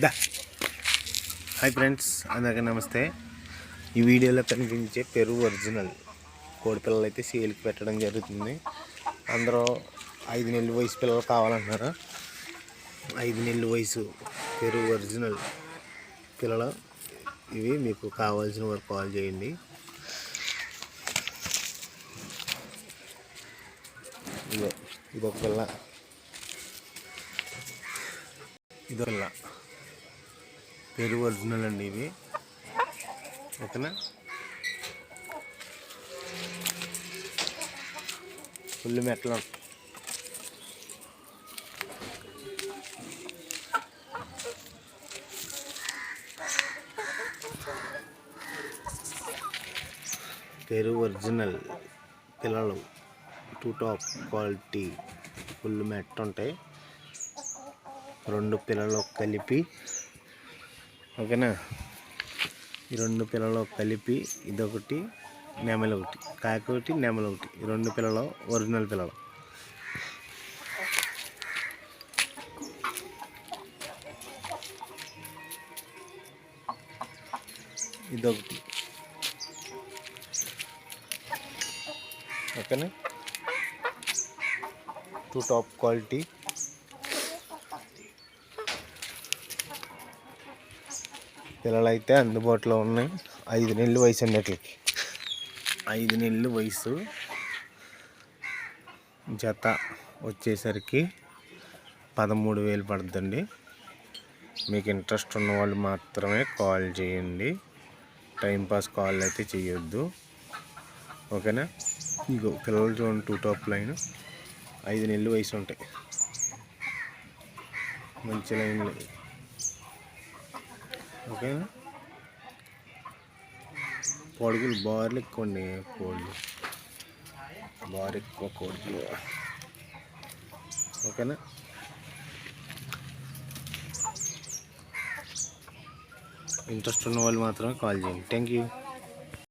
దా. Hi friends అందరికీ నమస్తే. ఈ వీడియోలో కనిపించే పెరుగు ఒరిజినల్ కోడిపిల్లలు అయితే సేల్కి పెట్టడం జరుగుతుంది. అందరూ ఐదు నెలల వయసు పిల్లలు కావాలంటున్నారు. ఐదు నెలల వయసు పెరుగు ఒరిజినల్ పిల్లలు. ఇవి మీకు కావాల్సిన వారు కాల్ చేయండి. ఇదో ఇదొక పిల్ల. ఇదో పిల్ల. పెరుగు ఒరిజినల్ అండి ఇవి ఓకేనా? ఫుల్ మెట్ల. పెరుగు ఒరిజినల్ పిల్లలు టూ టాప్ క్వాలిటీ ఫుల్ మెట్ ఉంటాయి రెండు పిల్లలు కలిపి ఓకేనా? ఈ రెండు పిల్లలు కలిపి ఇదొకటి నెమలి ఒకటి కాకి ఒకటి నెమలి ఒకటి. ఈ రెండు పిల్లలు ఒరిజినల్ పిల్లలు. ఇదొకటి. ఓకేనా? Two top quality. పిల్లలు అయితే అందుబాటులో ఉన్నాయి. ఐదు నెలలు వయసు అన్నిటికి ఐదు నెలలు వయసు. జత వచ్చేసరికి పదమూడు వేలు పడుతుందండి మీకు ఇంట్రెస్ట్ ఉన్న వాళ్ళు మాత్రమే కాల్ చేయండి. టైంపాస్ కాల్ అయితే చేయొద్దు. ఓకేనా? ఇగో పిల్లలు చూడండి టూ టాప్ లైన్ ఐదు నెలలు వయసు ఉంటాయి. మంచి లైన్లు. ఓకేనా పొడుగులు బార్లు ఎక్కువ అండి కోళ్ళు. బార్ ఎక్కువ కోళ్ళు. ఓకేనా? ఇంట్రెస్ట్ ఉన్న వాళ్ళు మాత్రమే కాల్ చేయండి. Thank you.